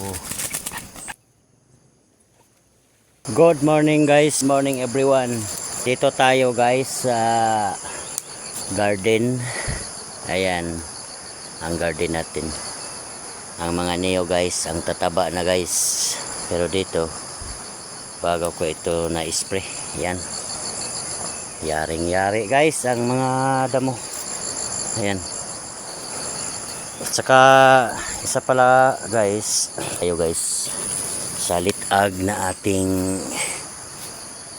Oh. Good morning guys, morning everyone. Dito tayo guys sa garden. Ayan, ang garden natin. Ang mga neo guys, ang tataba na guys. Pero dito, bago ko ito na-spray. Ayan. Yaring-yari guys, ang mga damo. Ayan. At saka, isa pala guys, ayo guys, salit ag na ating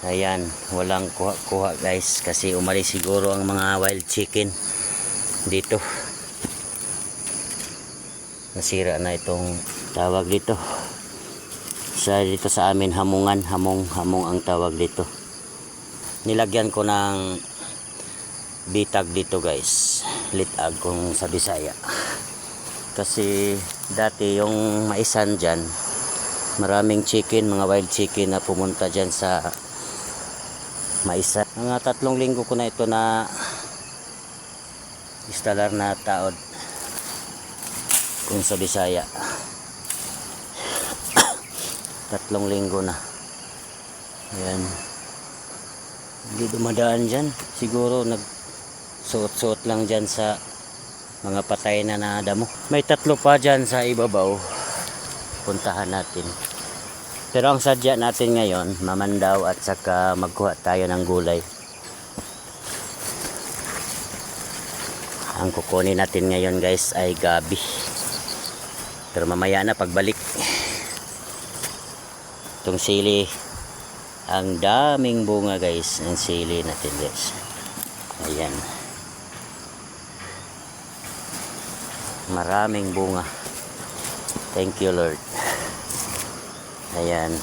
ayan, walang kuha-kuha guys. Kasi umalis siguro ang mga wild chicken dito. Nasira na itong tawag dito. Sa dito sa amin hamungan hamong hamong ang tawag dito. Nilagyan ko ng bitag dito guys. Litag kung sa Bisaya kasi dati yung maisan dyan maraming chicken mga wild chicken na pumunta dyan sa maisan. Mga tatlong linggo ko na ito na instalar na taod kung sa Bisaya. Tatlong linggo na. Ayan. Hindi dumadaan dyan. Siguro nag suot-suot lang dyan sa mga patay na na damo. May tatlo pa dyan sa ibabaw. Puntahan natin. Pero ang sadya natin ngayon mamandaw at saka magkuha tayo ng gulay. Ang kukunin natin ngayon guys ay gabi. Pero mamaya na pagbalik. Itong sili ang daming bunga guys ng sili natin guys. Ayan maraming bunga. Thank you lord. Ayan.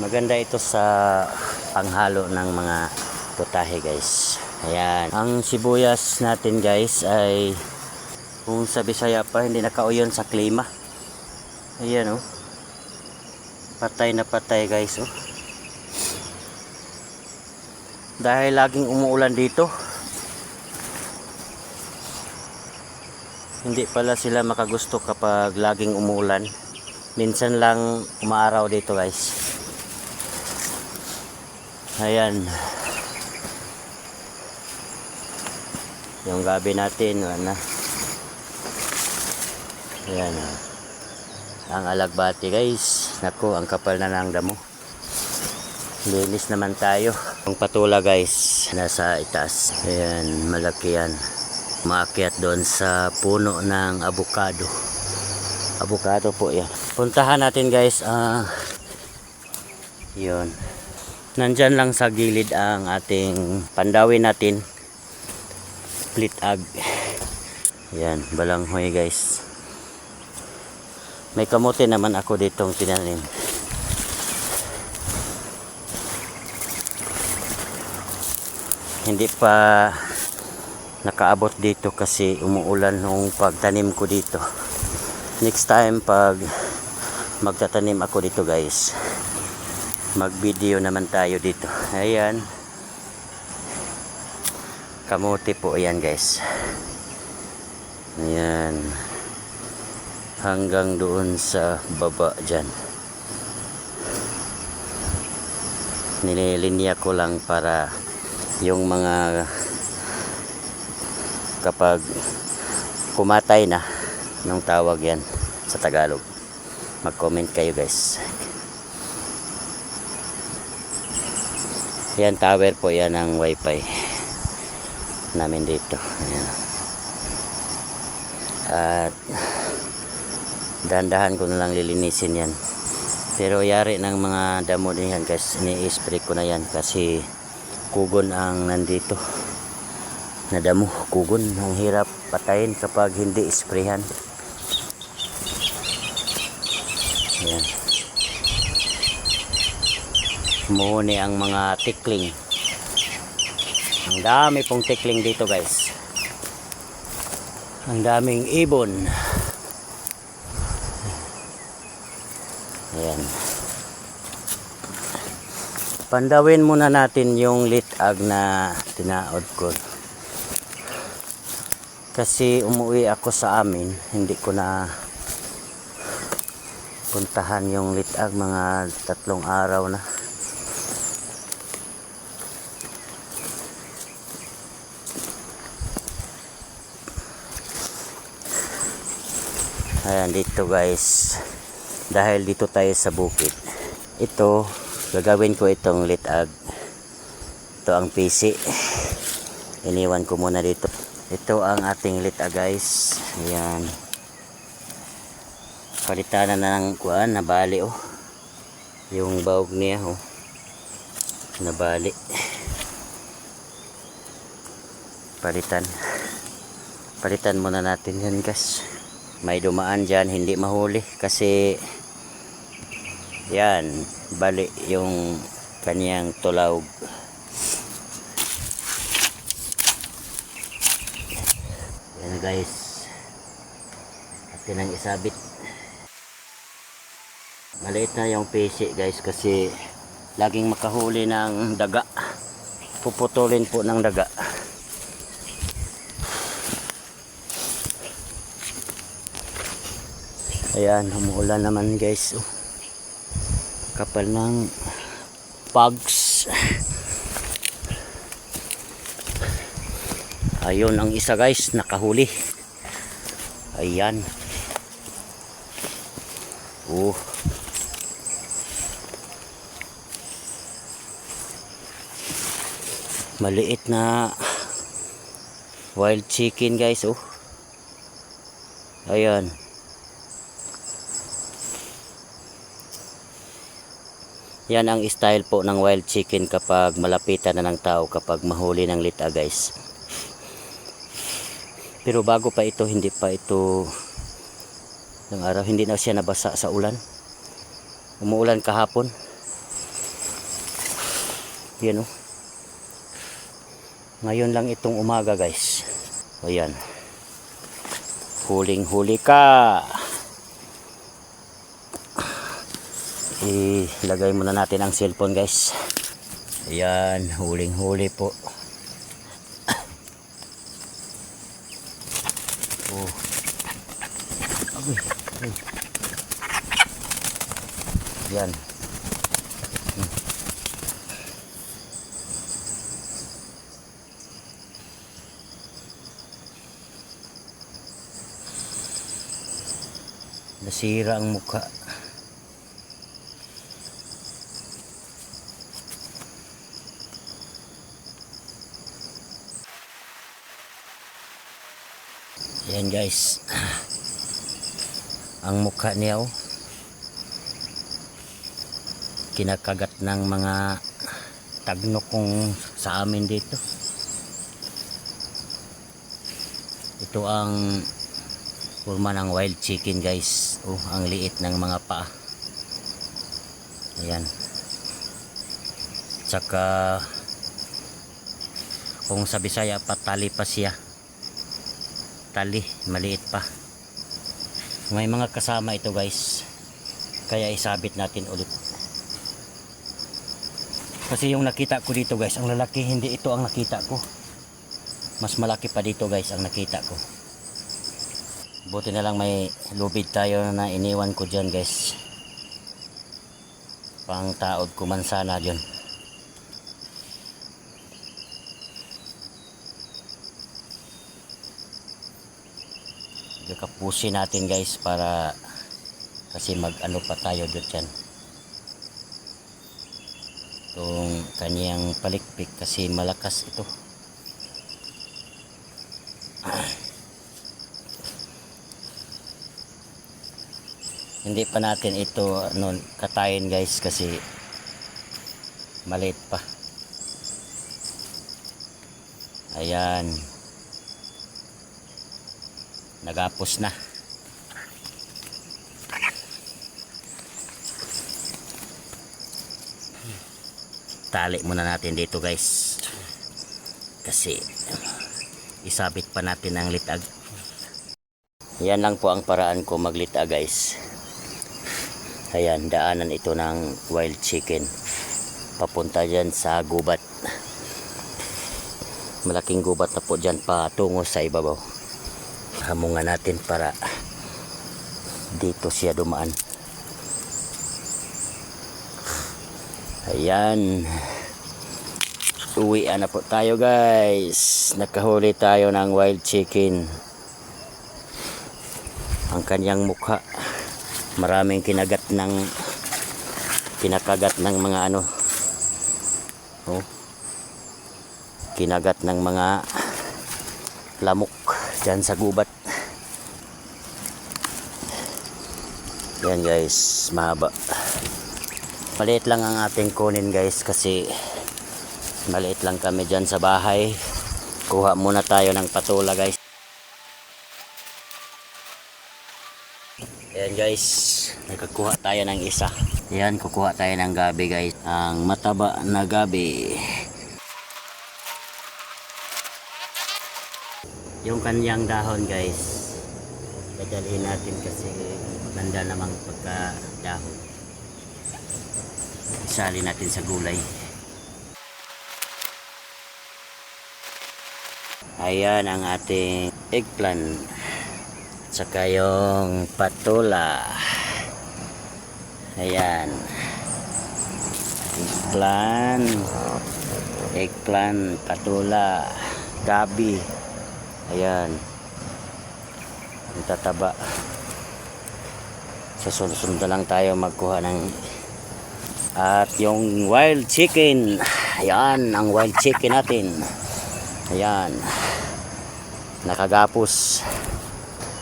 Maganda ito sa panghalo ng mga putahe guys. Ayan. Ang sibuyas natin guys ay kung sa Bisaya pa hindi nakauyon sa klima. Ayan oh. Patay na patay guys oh. Dahil laging umuulan dito hindi pala sila makagusto kapag laging umuulan minsan lang umaaraw dito guys. Ayan. Yung gabi natin wala na ayan oh. ang alagbati guys. Naku ang kapal na ng damo. Linis naman tayo. Ang patula guys nasa itaas. Ayan malaki yan maakyat doon sa puno ng avocado. Avocado po yan. Puntahan natin guys ah yun. Nandyan lang sa gilid ang ating pandawin natin. Split ag. Yan balanghoy guys. May kamote naman ako ditong tinanim. Hindi pa nakaabot dito kasi umuulan nung pagtanim ko dito. Next time pag magtatanim ako dito guys mag video naman tayo dito. Ayan. Kamote po ayan guys. Ayan. Hanggang doon sa baba dyan. Nililinya ko lang para yung mga kapag kumatay na nung tawag yan sa Tagalog? Mag comment kayo guys. Yan tower po yan ang wifi namin dito. Ayan. at dandahan ko na lang lilinisin yan. Pero yari ng mga damo din yan kasi ni-spray ko na yan kasi kugon ang nandito na damo kugon ang hirap patayin kapag hindi isprayhan yan muni ang mga tikling. Ang dami pong tikling dito guys. Ang daming ibon. Ayan. Pandawin muna natin yung litag na tinaod ko kasi umuwi ako sa amin hindi ko na puntahan yung litag mga tatlong araw na. Ayan dito guys. Dahil dito tayo sa bukid. Ito gagawin ko itong litag. Ito ang PC. Iniwan ko muna dito ito ang ating litag guys. Ayan. Palitan na ng kuan nabali oh. Yung baog niya oh. Nabali. Palitan. Palitan muna natin yan guys. May dumaan dyan hindi mahuli kasi yan bali yung kanyang tulawg yan guys. Atin ang isabit. Maliit na yung PC guys kasi laging makahuli ng daga. Puputulin po ng daga. Ayan humuulan naman guys. Oh. kapal ng pugs ayun ang isa guys nakahuli. Ayan. Oh. Maliit na wild chicken guys oh. Ayan. Yan ang style po ng wild chicken kapag malapitan na ng tao kapag mahuli ng lita guys pero bago pa ito hindi pa ito ng araw hindi na siya nabasa sa ulan umuulan kahapon yan oh ngayon lang itong umaga guys. Ayan. Huling huli ka. Ilagay muna natin ang cellphone guys. Ayan. Huling huli po. Oh. Agoy. Agoy. Yan. Nasira ang mukha. Yan guys. Ang mukha niya oh. Kinakagat ng mga tagnok kong sa amin dito. Ito ang Purma ng wild chicken guys. Oh, ang liit ng mga paa. Ayan. Tsaka kung sa Bisaya patali pa siya. Tali, maliit pa. May mga kasama ito guys. Kaya isabit natin ulit. Kasi yung nakita ko dito guys, ang lalaki hindi ito ang nakita ko. Mas malaki pa dito guys ang nakita ko. Buti na lang may lubid tayo na iniwan ko dyan guys. Pang taod ko man sana dyan. Kapusin natin guys para kasi mag ano pa tayo dyan. Itong kanyang palikpik kasi malakas ito. hindi pa natin ito ano, katayin guys kasi maliit pa ayan nagapos na tali muna natin dito guys kasi isabit pa natin ang litag yan lang po ang paraan ko maglita guys Ayan, daanan ito ng wild chicken. Papunta dyan sa gubat. Malaking gubat na po dyan patungo sa ibabaw hamungan natin para dito siya dumaan. Ayan. Uwian na po tayo guys. Nakahuli tayo ng wild chicken. Ang kanyang mukha. Maraming kinagat ng kinakagat ng mga ano. Oh. Kinagat ng mga lamok dyan sa gubat. Yan guys, mahaba. Maliit lang ang ating kunin guys kasi maliit lang kami dyan sa bahay. Kuha muna tayo ng patula guys. Ayan guys, nagkakuha tayo ng isa. Ayan, kukuha tayo ng gabi guys. Ang mataba na gabi. Yung kanyang dahon guys, dadalhin natin kasi maganda namang pagka dahon. Isali natin sa gulay. Ayan ang ating eggplant. Saka yung patula. Ayan. Eggplant. Eggplant, patula, gabi. Ayan. Ang tataba. Sa sunod na lang tayo magkuha ng at yung wild chicken. Ayan, ang wild chicken natin. Ayan. Nakagapos.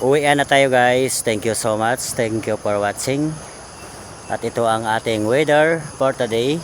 Uwi na tayo guys. Thank you so much. Thank you for watching. At ito ang ating weather for today.